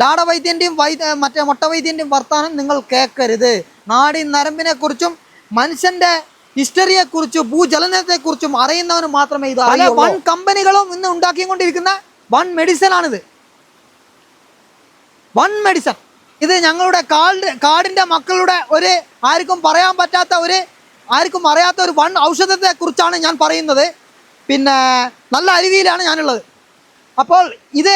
ലാടവൈദ്യന്റെയും വൈദ്യ മറ്റേ മുട്ടവൈദ്യന്റെയും വർത്തമാനം നിങ്ങൾ കേൾക്കരുത് നാടി നരമ്പിനെക്കുറിച്ചും മനുഷ്യന്റെ ഹിസ്റ്ററിയെക്കുറിച്ചും ഹിസ്റ്ററിയെ കുറിച്ചും ഭൂചലനത്തെ കുറിച്ചും അറിയുന്നവന് മാത്രമേ ഇത് പല വൺ കമ്പനികളും ഇന്ന് ഉണ്ടാക്കിക്കൊണ്ടിരിക്കുന്ന വൺ മെഡിസിൻ ആണിത് വൺ മെഡിസൺ ഇത് ഞങ്ങളുടെ കാട് കാടിന്റെ മക്കളുടെ ഒരു ആർക്കും പറയാൻ പറ്റാത്ത ഒരു ആർക്കും അറിയാത്ത ഒരു വൺ ഔഷധത്തെക്കുറിച്ചാണ് ഞാൻ പറയുന്നത്. പിന്നെ നല്ല അരുവിയിലാണ് ഞാനുള്ളത്. അപ്പോൾ ഇത്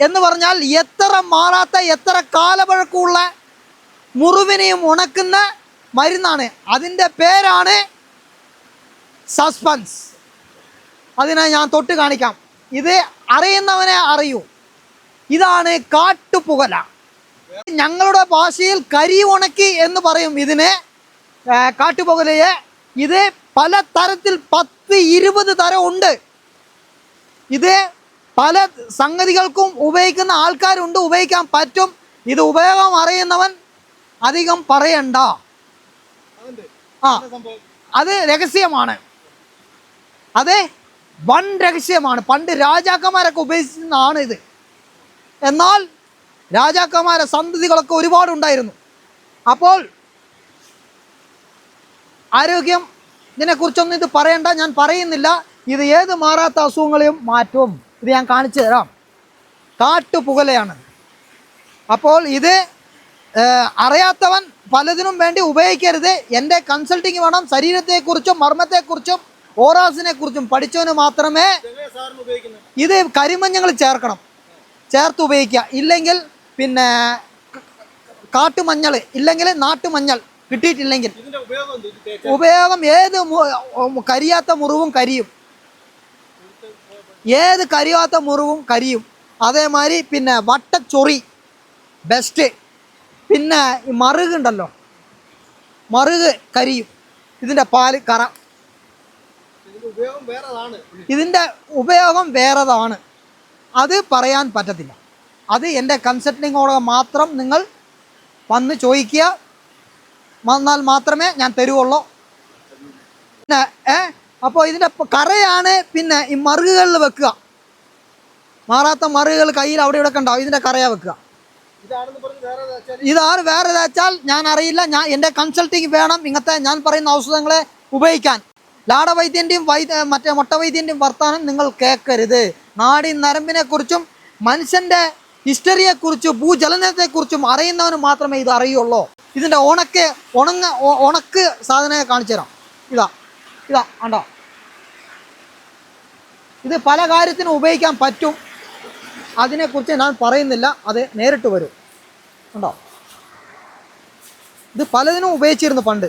എന്ന് പറഞ്ഞാൽ എത്ര മാറാത്ത എത്ര കാലപഴക്കമുള്ള മുറിവിനെയും ഉണക്കുന്ന മരുന്നാണ്. അതിന്റെ പേരാണ് സസ്പെൻസ്. അതിനെ ഞാൻ തൊട്ട് കാണിക്കാം. ഇത് അറിയുന്നവനെ അറിയൂ. ഇതാണ് കാട്ടുപുകല. ഞങ്ങളുടെ ഭാഷയിൽ കരി ഉണക്കി എന്ന് പറയും ഇതിന്. കാട്ടുപുകലയെ. ഇത് പല തരത്തിൽ പത്ത് ഇരുപത് തരം ഉണ്ട്. ഇത് പല സംഗതികൾക്കും ഉപയോഗിക്കുന്ന ആൾക്കാരുണ്ട് ഉപയോഗിക്കാൻ പറ്റും. ഇത് ഉപയോഗം അറിയുന്നവൻ അധികം പറയണ്ട. ആ അത് രഹസ്യമാണ്. അതെ വൺ രഹസ്യമാണ്. പണ്ട് രാജാക്കന്മാരൊക്കെ ഉപയോഗിച്ചിരുന്നതാണ് ഇത്. എന്നാൽ രാജാക്കന്മാരെ സന്തതികളൊക്കെ ഒരുപാടുണ്ടായിരുന്നു. അപ്പോൾ ആരോഗ്യം ഇതിനെക്കുറിച്ചൊന്നും ഇത് പറയണ്ട ഞാൻ പറയുന്നില്ല. ഇത് ഏത് മാറാത്ത അസുഖങ്ങളെയും മാറ്റും. ഇത് ഞാൻ കാണിച്ചു തരാം. കാട്ടുപുകലയാണ്. അപ്പോൾ ഇത് അറിയാത്തവൻ പലതിനും വേണ്ടി ഉപയോഗിക്കരുത്. എന്റെ കൺസൾട്ടിങ് വേണം. ശരീരത്തെക്കുറിച്ചും മർമ്മത്തെക്കുറിച്ചും ഓറാസിനെ കുറിച്ചും പഠിച്ചവന് മാത്രമേ ഇത് കരിമഞ്ഞങ്ങൾ ചേർക്കണം. ചേർത്ത് ഉപയോഗിക്കുക. ഇല്ലെങ്കിൽ പിന്നെ കാട്ടുമഞ്ഞൾ ഇല്ലെങ്കിൽ നാട്ടുമഞ്ഞൾ കിട്ടിയിട്ടില്ലെങ്കിൽ ഉപയോഗം ഏത് കരിയാത്ത മുറിവും കരിയും. ഏത് കരിയാത്ത മുറിവും കരിയും. അതേമാതിരി പിന്നെ വട്ടച്ചൊറി ബെസ്റ്റ് പിന്നെ മറുക് ഉണ്ടല്ലോ. മറുക് കരിയും. ഇതിന്റെ പാൽ കറ. ഇതിന്റെ ഉപയോഗം വേറെതാണ്. അത് പറയാൻ പറ്റത്തില്ല. അത് എന്റെ കൺസൾട്ടിങ്ങോടെ മാത്രം നിങ്ങൾ വന്ന് ചോദിക്കുക. വന്നാൽ മാത്രമേ ഞാൻ തരുവുള്ളൂ. പിന്നെ ഏ? അപ്പോൾ ഇതിന്റെ കറയാണ് പിന്നെ ഈ മറുകുകളിൽ വെക്കുക. മാറാത്ത മറുകുകൾ കയ്യിൽ അവിടെ ഇവിടെ ഒക്കെ ഉണ്ടാവും. ഇതിന്റെ കറയാ വെക്കുക. വേറെ തേച്ചാൽ ഇതാണ് വേറെ വെച്ചാൽ ഞാൻ അറിയില്ല. ഞാൻ എന്റെ കൺസൾട്ടിങ് വേണം ഇങ്ങനത്തെ ഞാൻ പറയുന്ന ഔഷധങ്ങളെ ഉപയോഗിക്കാൻ. ലാടവൈദ്യന്റെയും വൈദ്യ മറ്റേ മുട്ടവൈദ്യന്റെയും വർത്തമാനം നിങ്ങൾ കേൾക്കരുത് നാടി നരമ്പിനെ കുറിച്ചും മനുഷ്യന്റെ ഹിസ്റ്ററിയെക്കുറിച്ചും കുറിച്ചും ഭൂചലനത്തെ കുറിച്ചും അറിയുന്നവന് മാത്രമേ ഇത് അറിയുള്ളൂ. ഇതിന്റെ ഉണക്ക് ഉണങ്ങ ഉണക്ക് സാധനങ്ങൾ കാണിച്ചു തരാം. ഇതാ. ഇതാ കണ്ടോ? ഇത് പല കാര്യത്തിനും ഉപയോഗിക്കാൻ പറ്റും. അതിനെക്കുറിച്ച് ഞാൻ പറയുന്നില്ല. അത് നേരിട്ട് വരും. ഉണ്ടോ ഇത് പലതിനും ഉപയോഗിച്ചിരുന്നു പണ്ട്.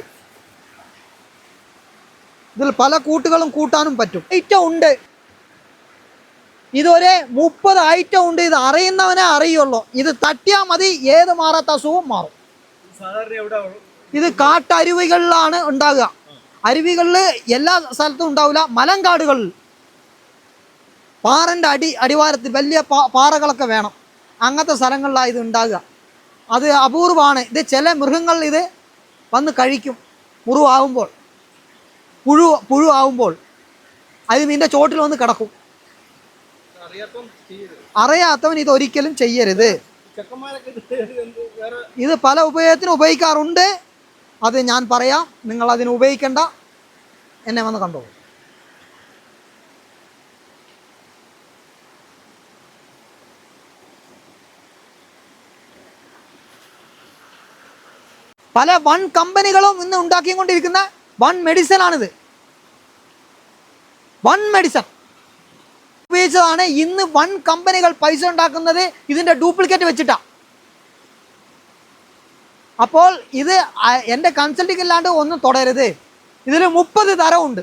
ഇതിൽ പല കൂട്ടുകളും കൂട്ടാനും പറ്റും. ഐറ്റം ഉണ്ട്. ഇതൊരു മുപ്പത് ഐറ്റം ഉണ്ട്. ഇത് അറിയുന്നവനെ അറിയുള്ളൂ. ഇത് തട്ടിയാൽ മതി. ഏത് മാറാത്ത അസുഖവും മാറും. ഇത് കാട്ടരുവികളിലാണ് ഉണ്ടാകുക. അരുവികളിൽ എല്ലാ സ്ഥലത്തും ഉണ്ടാവില്ല. മലങ്കാടുകളിൽ പാറന്റെ അടി അടിവാരത്തിൽ വലിയ പാറകളൊക്കെ വേണം. അങ്ങനത്തെ സ്ഥലങ്ങളിലാണ് ഇത് ഉണ്ടാകുക അത് അപൂർവമാണ്. ഇത് ചില മൃഗങ്ങൾ ഇത് വന്ന് കഴിക്കും. മുറിവാകുമ്പോൾ പുഴു പുഴു ആവുമ്പോൾ. അത് ഇതിന്റെ ചോട്ടിൽ വന്ന് കിടക്കും. അറിയാത്തവൻ ഇത് ഒരിക്കലും ചെയ്യരുത്. ഇത് പല ഉപയോഗത്തിനും ഉപയോഗിക്കാറുണ്ട്. അത് ഞാൻ പറയാം നിങ്ങൾ അതിന് ഉപയോഗിക്കേണ്ട. എന്നെ വന്ന് കണ്ടോളൂ പല വൺ കമ്പനികളും ഇന്ന് ഉണ്ടാക്കിക്കൊണ്ടിരിക്കുന്ന വൺ മെഡിസിൻ ആണിത് വൺ മെഡിസിൻ. ഉപയോഗിച്ചതാണ് ഇന്ന് വൺ കമ്പനികൾ പൈസ ഉണ്ടാക്കുന്നത് ഇതിന്റെ ഡ്യൂപ്ലിക്കേറ്റ് വെച്ചിട്ടാ. അപ്പോൾ ഇത് എന്റെ കൺസൾട്ടിങ് അല്ലാണ്ട് ഒന്നും തുടരുത് ഇതിൽ മുപ്പത് തരമുണ്ട്